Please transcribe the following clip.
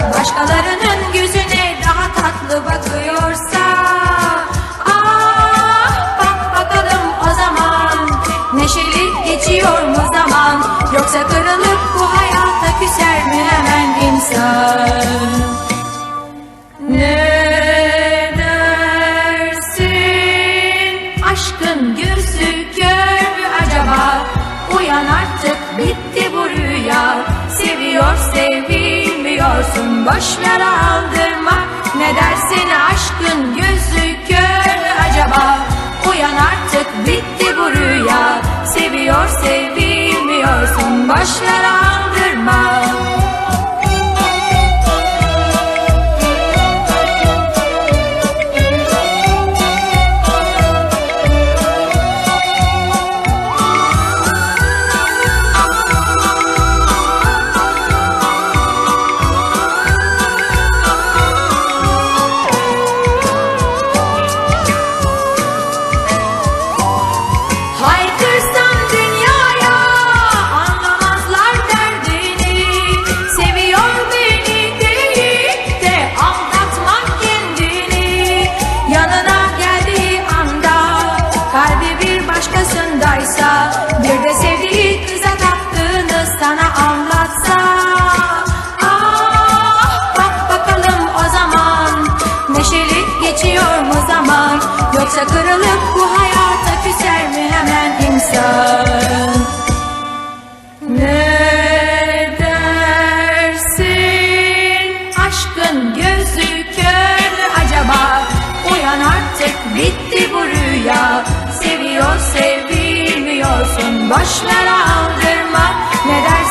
Başkalarının yüzüne daha tatlı bakar. olsun boş ver aldırma. Ne dersin aşkın gözü kör acaba? Uyan artık bitti bu rüya. Seviyor sevilmiyorsun boş ver Sundaisa. Boşver aldırma. Neden